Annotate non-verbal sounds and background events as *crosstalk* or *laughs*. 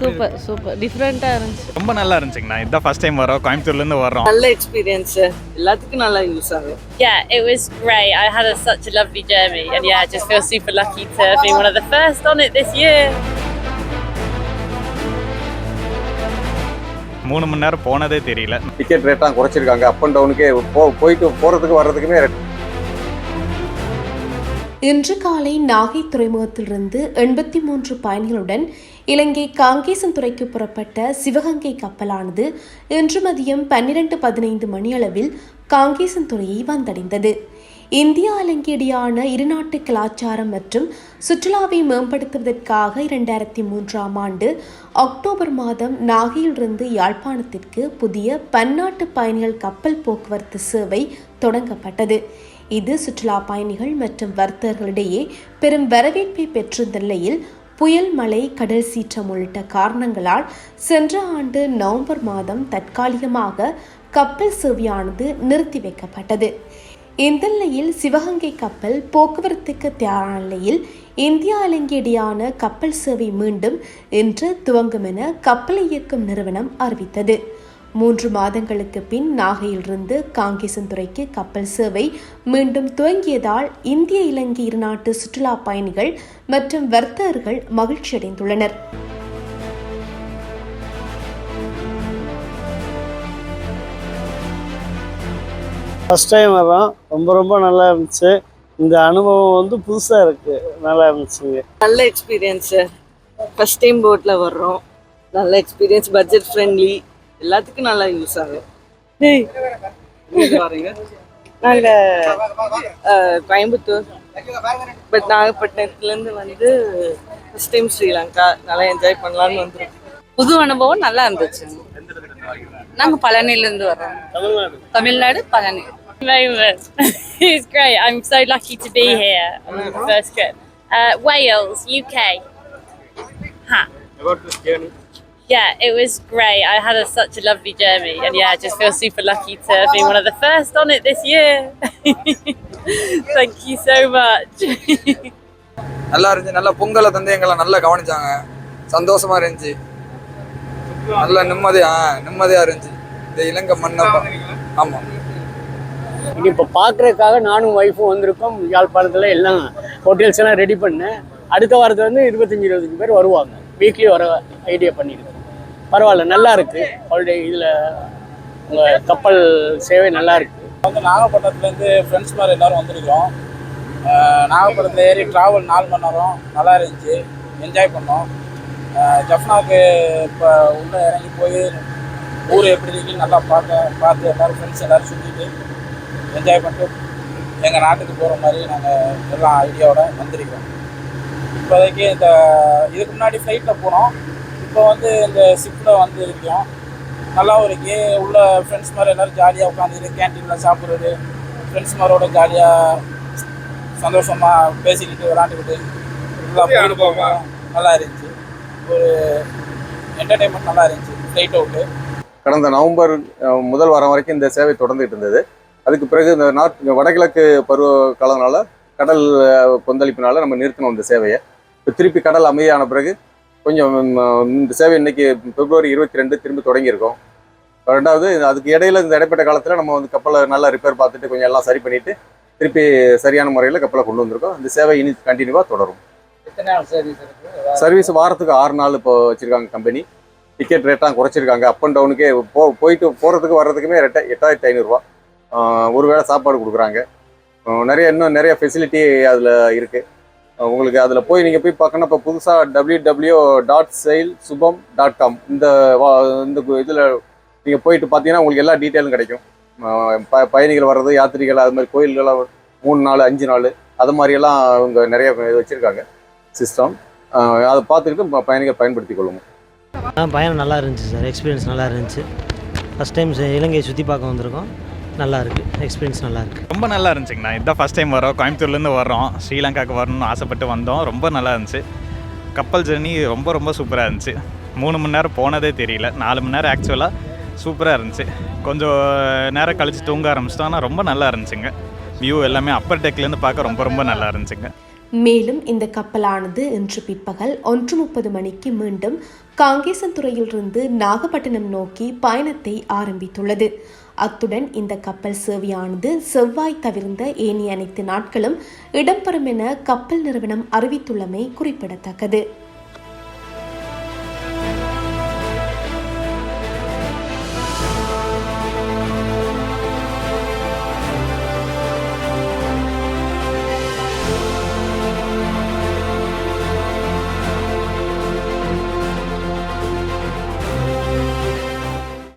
Super super. டிஃப்ரெண்ட்டாக இருந்துச்சு. ரொம்ப நல்லா இருந்துச்சுங்கண்ணா. இதுதான் ஃபர்ஸ்ட் டைம் வரோம். கோயம்புத்தூர்லேருந்து வர்றோம். நல்ல எக்ஸ்பீரியன்ஸ் எல்லாத்துக்கும் நல்லா யூஸ் ஆகும் Yeah, it was great. I had a, such a lovely journey, and yeah, I just feel super lucky to be one of the first on it this year. மூணு மணி நேரம் போனதே தெரியல. டிக்கெட் ரேட்லாம் குறைச்சிருக்காங்க. Up and டவுனுக்கே போ போயிட்டு போகிறதுக்கு வர்றதுக்குமே இன்று காலை நாகை துறைமுகத்திலிருந்து எண்பத்தி மூன்று பயணிகளுடன் இலங்கை காங்கேசன்துறைக்கு புறப்பட்ட சிவகங்கை கப்பலானது இன்று மதியம் பன்னிரண்டு பதினைந்து மணியளவில் காங்கேசன்துறையை வந்தடைந்தது. இந்தியா இலங்கையிடையான இருநாட்டு கலாச்சாரம் மற்றும் சுற்றுலாவை மேம்படுத்துவதற்காக இரண்டாயிரத்தி மூன்றாம் ஆண்டு அக்டோபர் மாதம் நாகையிலிருந்து யாழ்ப்பாணத்திற்கு புதிய பன்னாட்டு பயணிகள் கப்பல் போக்குவரத்து சேவை தொடங்கப்பட்டது. இது சுற்றுலா பயணிகள் மற்றும் வர்த்தகர்களிடையே பெரும் வரவேற்பை பெற்றிருந்த நிலையில் புயல் மழை கடல் சீற்றம் உள்ளிட்ட காரணங்களால் சென்ற ஆண்டு நவம்பர் மாதம் தற்காலிகமாக கப்பல் சேவையானது நிறுத்தி வைக்கப்பட்டது. இந்த நிலையில் சிவகங்கை கப்பல் போக்குவரத்துக்கு தயாரான நிலையில் இந்தியா இலங்கையிடையான கப்பல் சேவை மீண்டும் இன்று துவங்கும் என கப்பலை இயக்கும் நிறுவனம் அறிவித்தது. மூன்று மாதங்களுக்கு பின் நாகையிலிருந்து காங்கேசன்துறைக்கு கப்பல் சேவை மீண்டும் துவங்கியதால் இந்திய இலங்கை இருநாட்டு சுற்றுலா பயணிகள் மற்றும் வர்த்தகர்கள் மகிழ்ச்சியடைந்துள்ளனர். ஃபஸ்ட் டைம் வரோம் ரொம்ப ரொம்ப நல்லா இருந்துச்சு. இந்த அனுபவம் வந்து புதுசாக இருக்குது நல்லா இருந்துச்சுங்க. நல்ல எக்ஸ்பீரியன்ஸ் ஃபர்ஸ்ட் டைம் போட்ல வர்றோம். நல்ல எக்ஸ்பீரியன்ஸ் பட்ஜெட் ஃப்ரெண்ட்லி எல்லாத்துக்கும் நல்லா யூஸ் ஆகும் நாங்க கோயம்புத்தூர். பட் நாகப்பட்டினத்துலேருந்து வந்து ஃபர்ஸ்ட் டைம் ஸ்ரீலங்கா. நல்லா என்ஜாய் பண்ணலாம்னு வந்துருக்கோம். புது அனுபவம் நல்லா இருந்துச்சு. நாங்கள் பழனிலேருந்து வர்றோம் Tamil Nadu Palani. Moment. *laughs* it's great. I'm so lucky to be here. On the first trip. Uh, Wales, UK. Ha. Yeah, it was great. I had a, such a lovely journey, and yeah, I just feel super lucky to be one of the first on it this year. *laughs* Thank you so much. நல்லா இருந்துச்சு. நல்ல பொங்கலை தந்து எங்களை நல்லா கவனிச்சாங்க. சந்தோஷமா இருந்துச்சு. நல்ல நிம்மதியா நிம்மதியா இருந்துச்சு. இந்த இலங்கை மண்ணை பா- ஆமா. இங்கே இப்போ பார்க்குறதுக்காக நானும் ஒய்ஃபும் வந்திருக்கோம். யாழ்ப்பாணத்தில் எல்லாம் ஹோட்டல்ஸ் எல்லாம் ரெடி பண்ணேன். அடுத்த வாரத்தில் வந்து இருபத்தஞ்சி இருபத்தஞ்சி பேர் வருவாங்க. வீக்லி வர ஐடியா பண்ணியிருக்கோம் பரவாயில்ல நல்லா இருக்கு. ஹாலிடே இதில் உங்கள் கப்பல் சேவை நல்லா இருக்கு. வந்து நாகப்பட்டினத்துலேருந்து ஃப்ரெண்ட்ஸ் மாதிரி எல்லாரும் வந்திருக்கிறோம். நாகப்பட்டினத்தில் ஏறி ட்ராவல் நாலு மணி நேரம். நல்லா இருந்துச்சு. என்ஜாய் பண்ணோம். ஜஃப்னாவுக்கு இப்போ உள்ளே இறங்கி போய் ஊர் எப்படி இருக்குன்னு நல்லா பார்க்க பார்த்து எல்லோரும் ஃப்ரெண்ட்ஸ் எல்லோரும் சுற்றிட்டு என்ஜாய் பண்ணிட்டு எங்கள் நாட்டுக்கு போகிற மாதிரி நாங்கள் எல்லாம் ஐடியாவோட வந்திருக்கிறோம். இப்போதைக்கு இந்த இதுக்கு முன்னாடி ஃப்ளைட்டில் போனோம். இப்போ வந்து இந்த ஷிப்பில் வந்து இருக்கோம் நல்லாவும் இருக்கு உள்ள ஃப்ரெண்ட்ஸ் மாதிரி எல்லாரும் ஜாலியாக உட்காந்துட்டு கேன்டீனில் சாப்பிட்றது ஃப்ரெண்ட்ஸ் மாதிரோட ஜாலியாக சந்தோஷமாக பேசிக்கிட்டு விளாண்டுக்கிட்டு எல்லாம் போயிட்டு போவோம் நல்லா இருந்துச்சு. ஒரு என்டர்டெயின்மெண்ட் நல்லா இருந்துச்சு. ஃப்ளைட் அவுட்டு கடந்த நவம்பர் முதல் வாரம் வரைக்கும் இந்த சேவை தொடர்ந்துட்டு இருந்தது. அதுக்கு பிறகு இந்த நார்த் வடகிழக்கு பருவ காலனால கடல் கொந்தளிப்பினால நம்ம நிறுத்தினோம் இந்த சேவையை. இப்போ திருப்பி கடல் அமைதியான பிறகு கொஞ்சம் இந்த சேவை இன்னைக்கு பிப்ரவரி இருபத்தி ரெண்டு திரும்பி தொடங்கியிருக்கோம். ரெண்டாவது அதுக்கு இடையில இந்த இடைப்பட்ட காலத்தில் நம்ம வந்து கப்பலை நல்லா ரிப்பேர் பார்த்துட்டு கொஞ்சம் எல்லாம் சரி பண்ணிட்டு திருப்பி சரியான முறையில் கப்பலை கொண்டு வந்திருக்கோம். இந்த சேவை இனி கண்டினியூவாக தொடரும். சர்வீஸ் வாரத்துக்கு ஆறு நாள் இப்போ வச்சிருக்காங்க கம்பெனி டிக்கெட் ரேட்லாம் குறைச்சிருக்காங்க. அப் அண்ட் டவுனுக்கே போ போயிட்டு போகிறதுக்கு வர்றதுக்குமே ரெட்ட எட்டாயிரத்தி ஐநூறுரூவா ஒரு வேளை சாப்பாடு கொடுக்குறாங்க. நிறைய இன்னும் நிறைய ஃபெசிலிட்டி அதில் இருக்குது உங்களுக்கு அதில் போய் நீங்கள் போய் பார்க்கணும். இப்போ புதுசாக டபிள்யூ டபிள்யூ டாட் செயல் சுபம் டாட் காம் இந்த வா இந்த இதில் நீங்கள் போயிட்டு பார்த்தீங்கன்னா உங்களுக்கு எல்லா டீட்டெயிலும் கிடைக்கும். ப பயணிகள் வர்றது யாத்திரிகள் அது மாதிரி கோயில்கள்லாம் மூணு நாள் அஞ்சு நாள் அது மாதிரியெல்லாம் அவங்க நிறைய இது வச்சுருக்காங்க சிஸ்டம் அதை பார்த்துக்கிட்டு ப- பயணிகள் பயன்படுத்தி கொள்ளுங்க. பயணம் நல்லா இருந்துச்சு சார். எக்ஸ்பீரியன்ஸ் நல்லா இருந்துச்சு. ஃபஸ்ட் டைம் இலங்கையை சுற்றி பார்க்க வந்திருக்கோம். நல்லா இருக்குது எக்ஸ்பீரியன்ஸ் நல்லா இருக்குது ரொம்ப நல்லா இருந்துச்சுங்கண்ணா. இதுதான் ஃபஸ்ட் டைம் வரோம். கோயம்புத்தூர்லேருந்து வர்றோம். ஸ்ரீலங்காவுக்கு வரணும்னு ஆசைப்பட்டு வந்தோம். ரொம்ப நல்லா இருந்துச்சு. கப்பல் ஜர்னி ரொம்ப ரொம்ப சூப்பராக இருந்துச்சு. மூணு மணி நேரம் போனதே தெரியல. நாலு மணி நேரம் ஆக்சுவலாக சூப்பராக இருந்துச்சு. கொஞ்சம் நேரம் கழிச்சு தூங்க ஆரம்பிச்சிட்டோம். ஆனால் ரொம்ப நல்லா இருந்துச்சுங்க. வியூ எல்லாமே அப்பர் டெக்லேருந்து பார்க்க ரொம்ப ரொம்ப நல்லா இருந்துச்சுங்க. மேலும் இந்த கப்பலானது இன்று பிற்பகல் ஒன்று முப்பது மணிக்கு மீண்டும் காங்கேசன்துறையிலிருந்து நாகப்பட்டினம் நோக்கி பயணத்தை ஆரம்பித்துள்ளது. அத்துடன் இந்த கப்பல் சேவையானது செவ்வாய் தவிர்ந்த ஏனைய அனைத்து நாட்களும் இடம்பெறும் என கப்பல் நிறுவனம் அறிவித்துள்ளமை குறிப்பிடத்தக்கது.